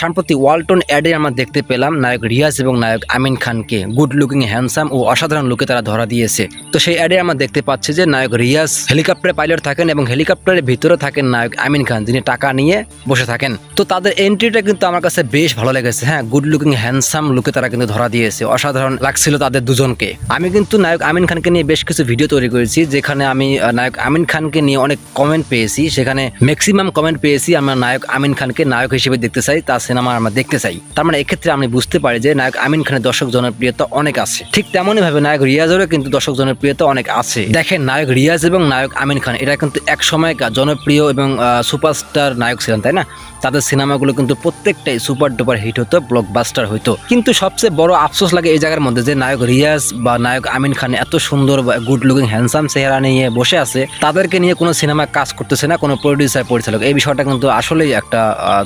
সম্প্রতি ওয়ালটন অ্যাডে আমরা দেখতে পেলাম নায়ক রিয়াজ এবং নায়ক আমিন খানকে গুড লুকিং, হ্যান্ডসাম ও অসাধারণ লুকে তারা ধরা দিয়েছে। তো সেই অ্যাডে আমরা দেখতে পাচ্ছি যে নায়ক রিয়াজ হেলিকপ্টারে পাইলট থাকেন এবং হেলিকপ্টারের ভিতরে থাকেন নায়ক আমিন খান, যিনি টাকা নিয়ে বসে থাকেন। তো তাদের এন্ট্রিটা কিন্তু আমার কাছে বেশ ভালো লেগেছে হ্যাঁ গুড লুকিং হ্যান্ডসাম লুকে তারা কিন্তু ধরা দিয়েছে, অসাধারণ লাগছিল তাদের দুজনকে। আমি কিন্তু নায়ক আমিন খানকে নিয়ে বেশ কিছু ভিডিও তৈরি করেছি, যেখানে আমি নায়ক আমিন খানকে নিয়ে অনেক কমেন্ট পেয়েছি, সেখানে ম্যাক্সিমাম কমেন্ট পেয়েছি আমরা নায়ক আমিন খানকে নায়ক হিসেবে দেখতে চাই, তার সিনেমা আমরা দেখতে চাই। তার মানে এক্ষেত্রে আমি বুঝতে পারি যে নায়ক আমিন খানের দর্শক জনপ্রিয়তা অনেক আছে। ঠিক তেমনই ভাবে নায়ক রিয়াজেরও কিন্তু দর্শক জনপ্রিয়তা অনেক আছে। দেখেন নায়ক রিয়াজ এবং নায়ক আমিন খান, এরা কিন্তু এক সময় জনপ্রিয় এবং সুপারস্টার নায়ক ছিলেন, তাই না? তাদের সিনেমাগুলো কিন্তু প্রত্যেকটাই সুপার ডুপার হিট হতো, ব্লকবাস্টার হতো কিন্তু সবচেয়ে বড় আফসোস লাগে এই জায়গার মধ্যে যে নায়ক রিয়াজ বা নায়ক আমিন খান এত সুন্দর গুড লুকিং হ্যান্ডসাম চেহারা নিয়ে বসে আছে, তাদেরকে নিয়ে কোনো সিনেমা কাজ করতেছে না, কোনো প্রডিউসার পরিচালক। এই বিষয়টা কিন্তু আসলেই একটা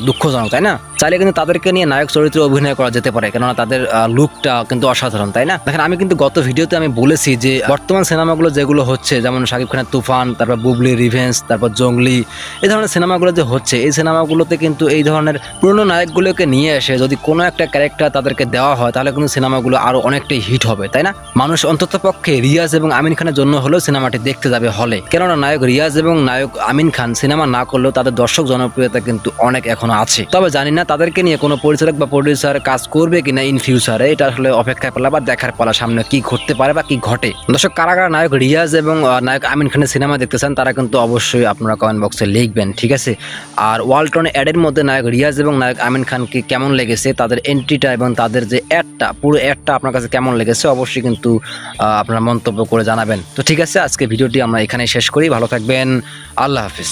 দুঃখজনক, তাই না? কিন্তু তাদেরকে নিয়ে নায়ক চরিত্রে অভিনয় করা যেতে পারে, কেননা তাদের লুকটা কিন্তু অসাধারণ, তাই না? দেখেন, আমি কিন্তু গত ভিডিওতে আমি বলেছি যে বর্তমান সিনেমাগুলো যেগুলো হচ্ছে, যেমন শাকিব খানের তুফান, তারপর বুবলি রিভেন্স তারপর জঙ্গলি এই ধরনের সিনেমাগুলো যে হচ্ছে, এই সিনেমাগুলোতে কিন্তু এই ধরনের পুরনো নায়কগুলোকে নিয়ে এসে যদি কোনো একটা ক্যারেক্টার তাদেরকে দেওয়া হয়, তাহলে কিন্তু সিনেমাগুলো আরও অনেকটাই হিট হবে, তাই না? মানুষ অন্তত পক্ষে রিয়াজ এবং আমিন খানের জন্য হলেও সিনেমাটি দেখতে যাবে হলে কেননা নায়ক রিয়াজ এবং নায়ক আমিন খান সিনেমা না করলেও তাদের দর্শক জনপ্রিয়তা কিন্তু অনেক এখনও আছে। তবে জানি না তাদেরকে নিয়ে কোনো পরিচালক বা প্রডিউসার কাজ করবে কিনা ইন ফিউচারে এটা আসলে অপেক্ষায় পালা বা দেখার পালা সামনে কি ঘটতে পারে বা কি ঘটে। দর্শক, কারা কারা নায়ক রিয়াজ এবং নায়ক আমিন খানের সিনেমা দেখতে চান, তারা কিন্তু অবশ্যই আপনারা কমেন্ট বক্সে লিখবেন, ঠিক আছে? আর ওয়ালটন অ্যাডের মধ্যে নায়ক রিয়াজ এবং নায়ক আমিন খানকে কেমন লেগেছে, তাদের এন্ট্রিটা এবং তাদের যে অ্যাডটা পুরো অ্যাডটা আপনার কাছে কেমন লেগেছে, অবশ্যই কিন্তু আপনারা মন্তব্য করে জানাবেন। তো ঠিক আছে, আজকে ভিডিওটি আমরা এখানে শেষ করি, ভালো থাকবেন, আল্লাহ হাফিজ।